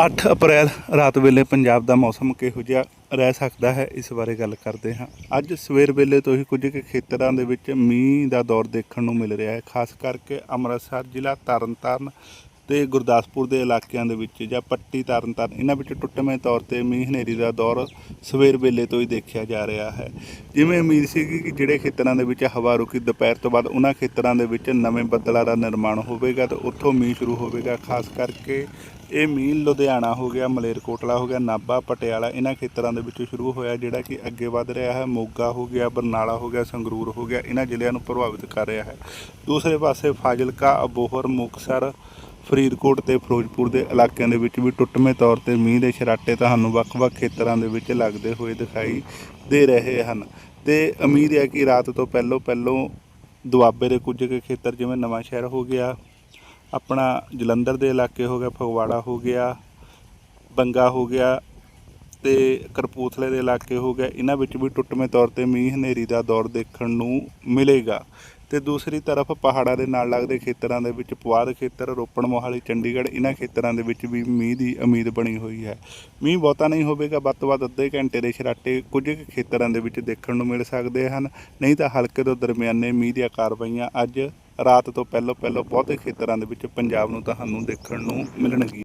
8 ਅਪ੍ਰੈਲ ਰਾਤ ਵੇਲੇ ਪੰਜਾਬ ਦਾ ਮੌਸਮ ਕਿਹੋ ਜਿਹਾ ਰਹਿ ਸਕਦਾ ਹੈ, ਇਸ ਬਾਰੇ ਗੱਲ ਕਰਦੇ ਹਾਂ। ਅੱਜ ਸਵੇਰ ਵੇਲੇ ਤੋਂ ਹੀ ਕੁਝ ਕੁ ਖੇਤਰਾਂ ਦੇ ਵਿੱਚ ਮੀਂਹ ਦਾ ਦੌਰ ਦੇਖਣ ਨੂੰ ਮਿਲ ਰਿਹਾ ਹੈ, ਖਾਸ ਕਰਕੇ ਅੰਮ੍ਰਿਤਸਰ ਜ਼ਿਲ੍ਹਾ ਤਰਨਤਾਰਨ ਤੇ ਗੁਰਦਾਸਪੁਰ ਦੇ ਇਲਾਕਿਆਂ ਦੇ ਵਿੱਚ ਜਾਂ ਪੱਟੀ ਤਰਨਤਾਰਨ ਇਹਨਾਂ ਵਿੱਚ ਟੁੱਟਵੇਂ ਤੌਰ ਤੇ ਮੀਂਹ ਹਨੇਰੀ ਦਾ ਦੌਰ ਸਵੇਰ ਵੇਲੇ ਤੋਂ ਹੀ ਦੇਖਿਆ ਜਾ ਰਿਹਾ ਹੈ। ਜਿਵੇਂ ਉਮੀਦ ਸੀ ਕਿ ਜਿਹੜੇ ਖੇਤਰਾਂ ਦੇ ਵਿੱਚ ਹਵਾ ਰੁਕੀ ਦੁਪਹਿਰ ਤੋਂ ਬਾਅਦ, ਉਹਨਾਂ ਖੇਤਰਾਂ ਦੇ ਵਿੱਚ ਨਵੇਂ ਬੱਦਲਾਂ ਦਾ ਨਿਰਮਾਣ ਹੋਵੇਗਾ ਤੇ ਉੱਥੋਂ ਮੀਂਹ ਸ਼ੁਰੂ ਹੋਵੇਗਾ। ਖਾਸ ਕਰਕੇ ਇਹ ਮੀਂਹ ਲੁਧਿਆਣਾ ਹੋ ਗਿਆ, ਮਲੇਰਕੋਟਲਾ ਹੋ ਗਿਆ, ਨਾਭਾ, ਪਟਿਆਲਾ, ਇਹਨਾਂ ਖੇਤਰਾਂ ਦੇ ਵਿੱਚ ਸ਼ੁਰੂ ਹੋਇਆ, ਜਿਹੜਾ ਕਿ ਅੱਗੇ ਵੱਧ ਰਿਹਾ ਹੈ। ਮੋਗਾ ਹੋ ਗਿਆ, ਬਰਨਾਲਾ ਹੋ ਗਿਆ, ਸੰਗਰੂਰ ਹੋ ਗਿਆ, ਇਹਨਾਂ ਜ਼ਿਲ੍ਹਿਆਂ ਨੂੰ ਪ੍ਰਭਾਵਿਤ ਕਰ ਰਿਹਾ ਹੈ। ਦੂਸਰੇ ਪਾਸੇ ਫਾਜ਼ਿਲਕਾ, ਅਬੋਹਰ, ਮੁਕਤਸਰ ਫਰੀਦਕੋਟ ਤੇ ਫਿਰੋਜ਼ਪੁਰ ਦੇ ਇਲਾਕਿਆਂ ਦੇ ਵਿੱਚ ਵੀ ਟੁੱਟਵੇਂ ਤੌਰ ਤੇ ਮੀਂਹ ਦੇ ਛਰਾਟੇ ਤੁਹਾਨੂੰ ਵੱਖ-ਵੱਖ ਖੇਤਰਾਂ ਦੇ ਵਿੱਚ ਲੱਗਦੇ ਹੋਏ ਦਿਖਾਈ ਦੇ ਰਹੇ ਹਨ। ਤੇ ਉਮੀਦ ਹੈ ਕਿ ਰਾਤ ਤੋਂ ਪਹਿਲੋਂ ਪਹਿਲੋਂ ਦੁਆਬੇ ਦੇ ਕੁਝ ਕੁ ਖੇਤਰ, ਜਿਵੇਂ ਨਵਾਂ ਸ਼ਹਿਰ ਹੋ ਗਿਆ, ਆਪਣਾ ਜਲੰਧਰ ਦੇ ਇਲਾਕੇ ਹੋ ਗਿਆ, ਫਗਵਾੜਾ ਹੋ ਗਿਆ, ਬੰਗਾ ਹੋ ਗਿਆ ਤੇ ਕਰਪੂਥਲੇ ਦੇ ਇਲਾਕੇ ਹੋ ਗਿਆ, ਇਹਨਾਂ ਵਿੱਚ ਵੀ ਟੁੱਟਵੇਂ ਤੌਰ ਤੇ ਮੀਂਹ ਹਨੇਰੀ ਦਾ ਦੌਰ ਦੇਖਣ ਨੂੰ ਮਿਲੇਗਾ। ਤੇ ਦੂਸਰੀ ਤਰਫ ਪਹਾੜਾਂ ਦੇ ਨਾਲ ਲੱਗਦੇ ਖੇਤਰਾਂ ਦੇ ਵਿੱਚ ਪੁਆਧ ਖੇਤਰ, ਰੋਪੜ ਮੋਹਾਲੀ, ਚੰਡੀਗੜ੍ਹ, ਇਹਨਾਂ ਖੇਤਰਾਂ ਦੇ ਵਿੱਚ ਵੀ ਮੀਂਹ ਦੀ ਉਮੀਦ ਬਣੀ ਹੋਈ ਹੈ। ਮੀਂਹ ਬਹੁਤਾ ਨਹੀਂ ਹੋਵੇਗਾ, ਵੱਧ ਤੋਂ ਵੱਧ ਅੱਧੇ ਘੰਟੇ ਦੇ ਛਰਾਟੇ ਕੁਝ ਕੁ ਖੇਤਰਾਂ ਦੇ ਵਿੱਚ ਦੇਖਣ ਨੂੰ ਮਿਲ ਸਕਦੇ ਹਨ। ਨਹੀਂ ਤਾਂ ਹਲਕੇ ਤੋਂ ਦਰਮਿਆਨੇ ਮੀਂਹ ਦੀਆਂ ਕਾਰਵਾਈਆਂ ਅੱਜ ਰਾਤ ਤੋਂ ਪਹਿਲਾਂ ਪਹਿਲਾਂ ਬਹੁਤੇ ਖੇਤਰਾਂ ਦੇ ਵਿੱਚ ਪੰਜਾਬ ਨੂੰ ਤੁਹਾਨੂੰ ਦੇਖਣ ਨੂੰ ਮਿਲਣਗੀਆਂ।